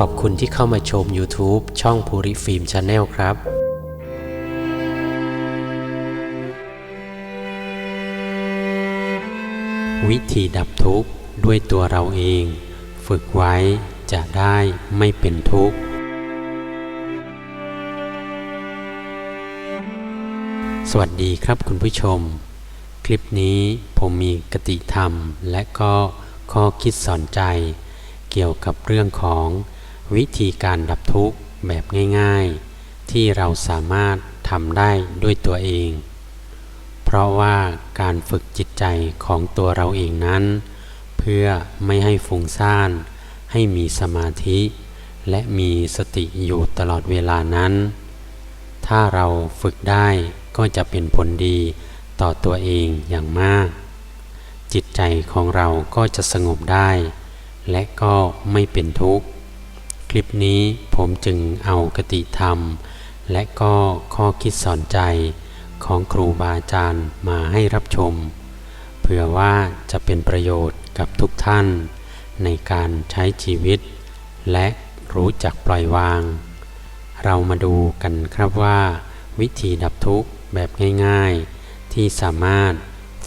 ขอบคุณที่เข้ามาชม YouTube ช่องภูริฟิล์มชาแนลครับวิธีดับทุกข์ด้วยตัวเราเอง ฝึกไว้จะได้ไม่เป็นทุกข์ สวัสดีครับคุณผู้ชม คลิปนี้ผมมีกติธรรมและก็ข้อคิดสอนใจ เกี่ยวกับเรื่องของ วิธีการดับทุกข์แบบง่าย ๆ ที่เราสามารถทำได้ด้วยตัวเอง เพราะว่าการฝึกจิตใจของตัวเราเองนั้น เพื่อไม่ให้ฟุ้งซ่าน ให้มีสมาธิ และมีสติอยู่ตลอดเวลานั้น ถ้าเราฝึกได้ก็จะเป็นผลดีต่อตัวเองอย่างมาก จิตใจของเราก็จะสงบได้ และก็ไม่เป็นทุกข์ ลิปนี้ผมจึงเอากติธรรม และก็ข้อคิดสอนใจของครูบาอาจารย์มาให้รับชม เผื่อว่าจะเป็นประโยชน์กับทุกท่าน ในการใช้ชีวิต และรู้จักปล่อยวาง เรามาดูกันครับว่า วิธีดับทุกข์แบบง่าย ๆ ที่สามารถ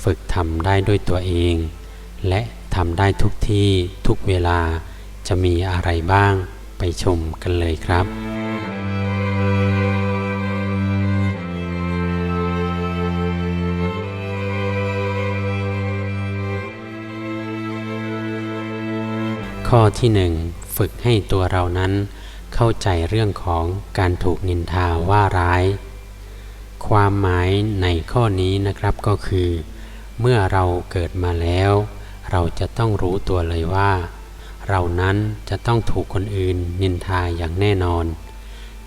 ฝึกทำได้ด้วยตัวเอง และทำได้ทุกที่ทุกเวลาจะมีอะไรบ้าง ไปชมกันเลยครับข้อที่หนึ่งฝึกให้ตัวเรานั้น เข้าใจเรื่องของการถูกนินทาว่าร้าย ความหมายในข้อนี้นะครับก็คือ เมื่อเราเกิดมาแล้ว เราจะต้องรู้ตัวเลยว่า เรานั้นจะต้องถูกคนอื่นนินทาอย่างแน่นอน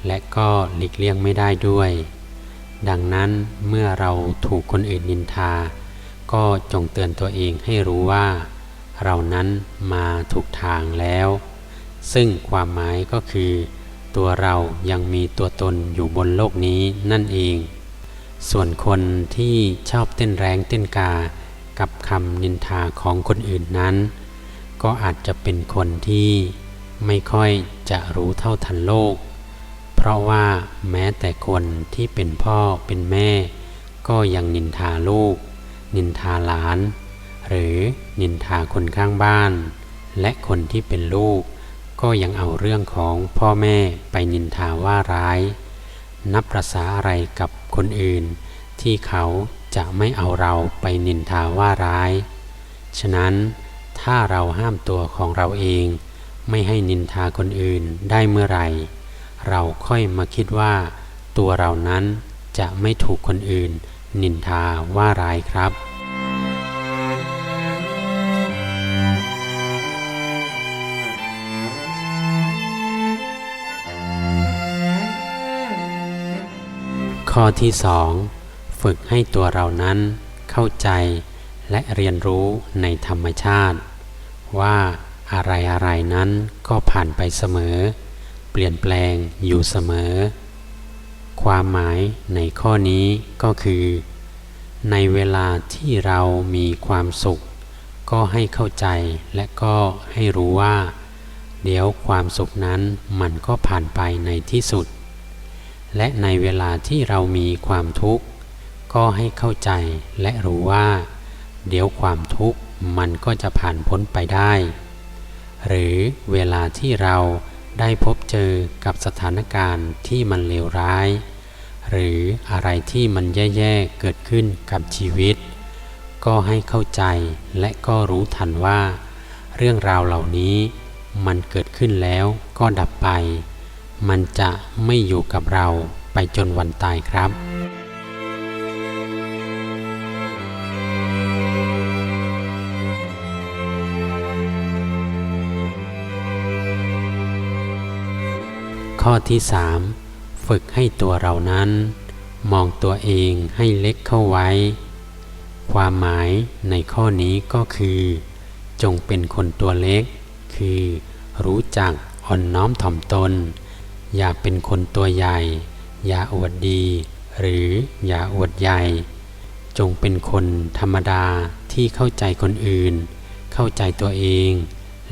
และก็หลีกเลี่ยงไม่ได้ด้วย ดังนั้นเมื่อเราถูกคนอื่นนินทา ก็จงเตือนตัวเองให้รู้ว่า เรานั้นมาถูกทางแล้ว ซึ่งความหมายก็คือ ตัวเรายังมีตัวตนอยู่บนโลกนี้นั่นเอง ส่วนคนที่ชอบเต้นแรงเต้นกา กับคำนินทาของคนอื่นนั้น ก็อาจจะเป็นคนที่ไม่ค่อยจะรู้เท่าทันโลก เพราะว่าแม้แต่คนที่เป็นพ่อเป็นแม่ ก็ยังนินทาลูก นินทาหลาน หรือนินทาคนข้างบ้าน และคนที่เป็นลูก ก็ยังเอาเรื่องของพ่อแม่ไปนินทาว่าร้าย นับประษาอะไรกับคนอื่น ที่เขาจะไม่เอาเราไปนินทาว่าร้าย ฉะนั้น ถ้าเราห้ามตัวของเราเอง ไม่ให้นินทาคนอื่นได้เมื่อไหร่ เราค่อยมาคิดว่า ตัวเรานั้นจะไม่ถูกคนอื่น นินทาว่าร้ายครับข้อที่สองฝึกให้ตัวเรานั้นเข้าใจและเรียนรู้ในธรรมชาติ ว่าอะไรอะไรนั้นก็ผ่านไปเสมอ เปลี่ยนแปลงอยู่เสมอ ความหมายในข้อนี้ก็คือ ในเวลาที่เรามีความสุข ก็ให้เข้าใจและก็ให้รู้ว่า เดี๋ยวความสุขนั้นมันก็ผ่านไปในที่สุด และในเวลาที่เรามีความทุกข์ ก็ให้เข้าใจและรู้ว่า เดี๋ยวความทุกข์มันก็จะผ่านพ้นไปได้ หรือเวลาที่เราได้พบเจอกับสถานการณ์ที่มันเลวร้าย หรืออะไรที่มันแย่ๆเกิดขึ้นกับชีวิต ก็ให้เข้าใจและก็รู้ทันว่า เรื่องราวเหล่านี้มันเกิดขึ้นแล้วก็ดับไป มันจะไม่อยู่กับเราไปจนวันตายครับ ข้อที่สามฝึกให้ตัวเรานั้น มองตัวเองให้เล็กเข้าไว้ ความหมายในข้อนี้ก็คือ จงเป็นคนตัวเล็ก คือ รู้จักอ่อนน้อมถ่อมตน อย่าเป็นคนตัวใหญ่ อย่าอวดดี หรืออย่าอวดใหญ่ จงเป็นคนธรรมดาที่เข้าใจคนอื่น เข้าใจตัวเอง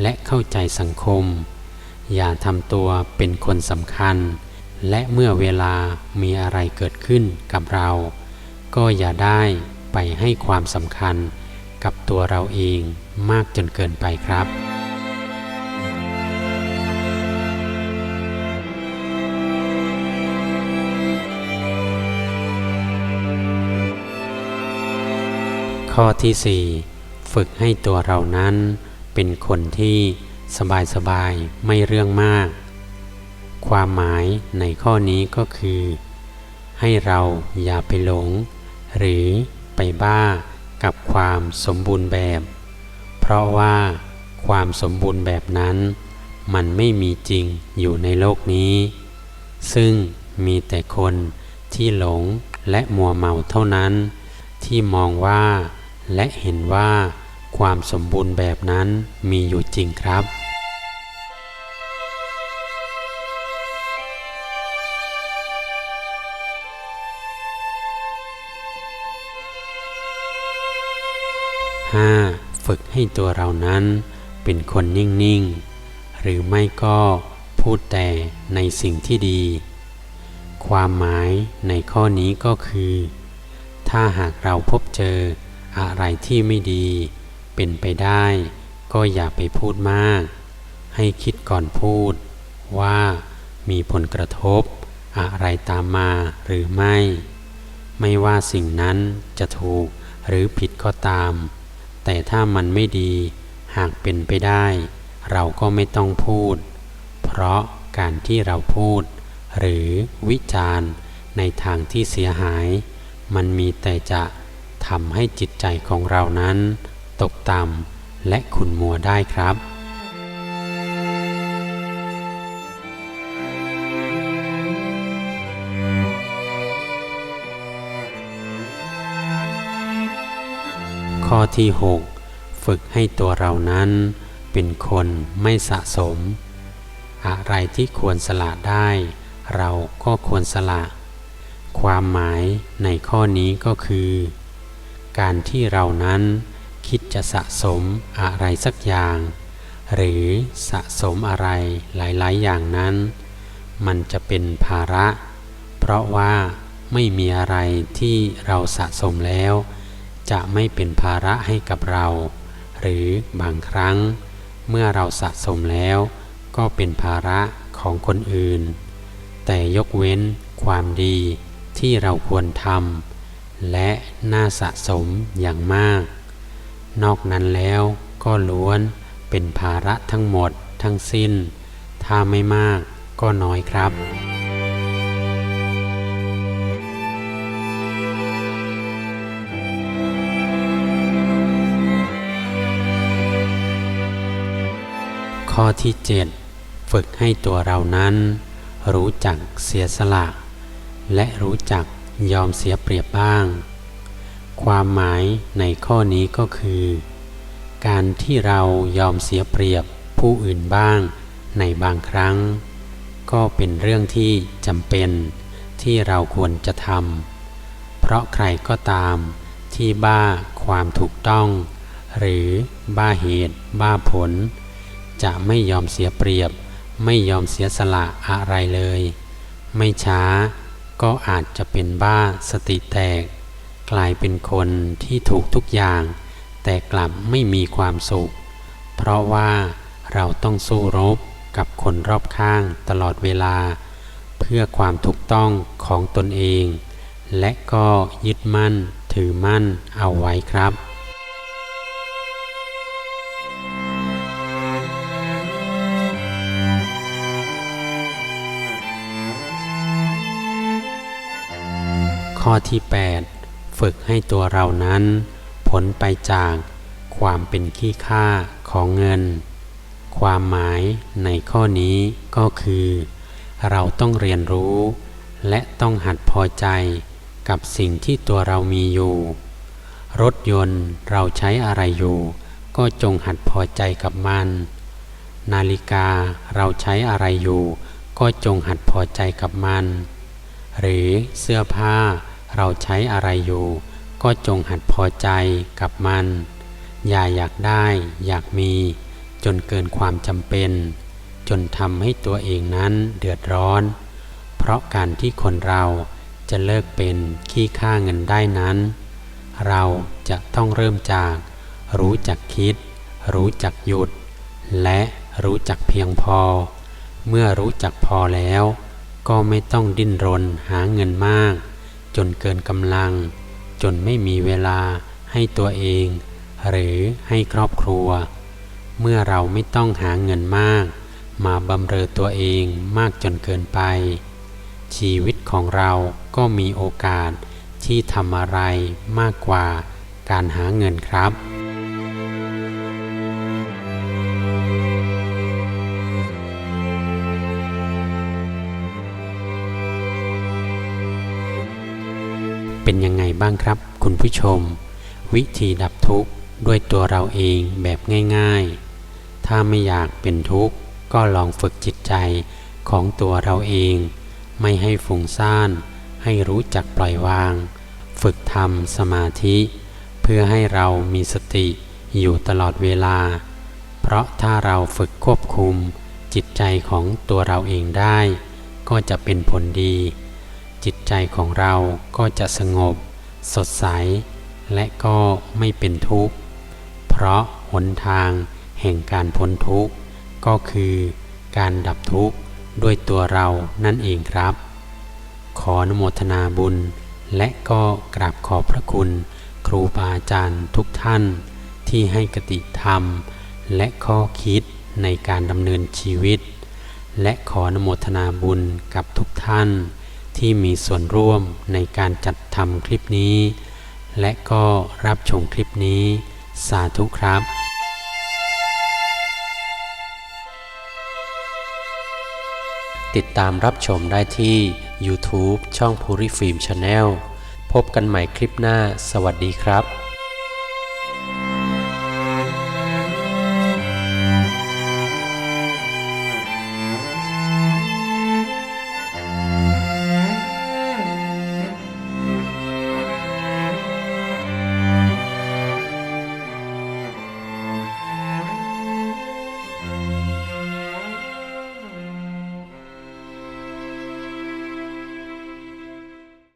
และเข้าใจสังคม อย่าทำตัวเป็นคนสำคัญ และเมื่อเวลามีอะไรเกิดขึ้นกับเรา ก็อย่าได้ไปให้ความสำคัญกับตัวเราเองมากจนเกินไปครับข้อที่ 4 ฝึกให้ตัวเรานั้นเป็นคนที่ สบายๆไม่เรื่องมาก ความหมายในข้อนี้ก็คือ ให้เราอย่าไปหลง หรือไปบ้ากับความสมบูรณ์แบบ เพราะว่าความสมบูรณ์แบบนั้น มันไม่มีจริงอยู่ในโลกนี้ ซึ่งมีแต่คนที่หลงและมัวเมาเท่านั้น ที่มองว่าและเห็นว่าความสมบูรณ์แบบนั้นมีอยู่จริงครับ 5. ฝึกให้ตัวเรานั้นเป็นคนนิ่ง ๆ หรือไม่ก็พูดแต่ในสิ่งที่ดี ความหมายในข้อนี้ก็คือ ถ้าหากเราพบเจออะไรที่ไม่ดี เป็นไปได้ ก็อย่าไปพูดมาก ให้คิดก่อนพูด ว่ามีผลกระทบ อะไรตามมาหรือไม่ ไม่ว่าสิ่งนั้นจะถูกหรือผิดก็ตาม แต่ถ้ามันไม่ดี หากเป็นไปได้ เราก็ไม่ต้องพูด เพราะการที่เราพูด หรือวิจารณ์ในทางที่เสียหาย มันมีแต่จะทำให้จิตใจของเรานั้น ตกต่ำและขุ่นมัวได้ครับ ข้อที่ 6 ฝึกให้ตัวเรานั้นเป็นคนไม่สะสม อะไรที่ควรสละได้ เราก็ควรสละ ความหมายในข้อนี้ก็คือ การที่เรานั้นคิดจะสะสมอะไรสักอย่าง หรือสะสมอะไรหลาย ๆ อย่างนั้น มันจะเป็นภาระ เพราะว่าไม่มีอะไรที่เราสะสมแล้ว จะไม่เป็นภาระให้กับเรา หรือบางครั้ง เมื่อเราสะสมแล้ว ก็เป็นภาระของคนอื่น แต่ยกเว้นความดีที่เราควรทำและน่าสะสมอย่างมาก นอกนั้นแล้วก็ล้วนเป็นภาระทั้งหมดทั้งสิ้น ถ้าไม่มากก็น้อยครับ ข้อที่7ฝึกให้ตัวเรานั้น รู้จักเสียสละ และรู้จักยอมเสียเปรียบบ้าง ความหมายในข้อนี้ก็คือ การที่เรายอมเสียเปรียบผู้อื่นบ้างในบางครั้ง ก็เป็นเรื่องที่จำเป็นที่เราควรจะทำเพราะใครก็ตามที่บ้าความถูกต้อง หรือบ้าเหตุ บ้าผล จะไม่ยอมเสียเปรียบ ไม่ยอมเสียสละอะไรเลย ไม่ช้าก็อาจจะเป็นบ้าสติแตก กลายเป็นคนที่ถูกทุกอย่าง แต่กลับไม่มีความสุข เพราะว่าเราต้องสู้รบกับคนรอบข้างตลอดเวลา เพื่อความถูกต้องของตนเอง และก็ยึดมั่นถือมั่นเอาไว้ครับ ข้อที่ 8 ฝึกให้ตัวเรานั้นพ้นไปจากความเป็นขี้ข้าของเงิน ความหมายในข้อนี้ก็คือ เราต้องเรียนรู้ และต้องหัดพอใจกับสิ่งที่ตัวเรามีอยู่ รถยนต์เราใช้อะไรอยู่ ก็จงหัดพอใจกับมัน นาฬิกาเราใช้อะไรอยู่ ก็จงหัดพอใจกับมัน หรือเสื้อผ้าเราใช้อะไรอยู่ ก็จงหัดพอใจกับมัน อย่าอยากได้ อยากมี จนเกินความจำเป็น จนทำให้ตัวเองนั้นเดือดร้อน เพราะการที่คนเราจะเลิกเป็นขี้ข้าเงินได้นั้น เราจะต้องเริ่มจาก รู้จักคิด รู้จักหยุด และรู้จักเพียงพอ เมื่อรู้จักพอแล้ว ก็ไม่ต้องดิ้นรนหาเงินมาก จนเกินกำลัง จนไม่มีเวลาให้ตัวเอง หรือให้ครอบครัว เมื่อเราไม่ต้องหาเงินมาก มาบำเรอตัวเองมากจนเกินไป ชีวิตของเราก็มีโอกาสที่ทำอะไรมากกว่าการหาเงินครับ เป็นยังไงบ้างครับ คุณผู้ชม วิธีดับทุกข์ด้วยตัวเราเองแบบง่ายๆ ถ้าไม่อยากเป็นทุกข์ก็ลองฝึกจิตใจของตัวเราเอง ไม่ให้ฟุ้งซ่าน ให้รู้จักปล่อยวาง ฝึกทำสมาธิ เพื่อให้เรามีสติอยู่ตลอดเวลา เพราะถ้าเราฝึกควบคุมจิตใจของตัวเราเองได้ ก็จะเป็นผลดี จิตใจของเราก็จะสงบ สดใส และก็ไม่เป็นทุกข์ เพราะหนทางแห่งการพ้นทุกข์ ก็คือการดับทุกข์ด้วยตัวเรานั่นเองครับ ขออนุโมทนาบุญ และก็กราบขอบพระคุณ ครูบาอาจารย์ทุกท่าน ที่ให้กติธรรม และข้อคิดในการดำเนินชีวิต และขออนุโมทนาบุญกับทุกท่าน ที่มีส่วนร่วมในการจัดทำคลิปนี้ และก็รับชมคลิปนี้ สาธุครับติดตามรับชมได้ที่ YouTube ช่องภูริฟิล์มชาแนลพบกันใหม่คลิปหน้า สวัสดีครับ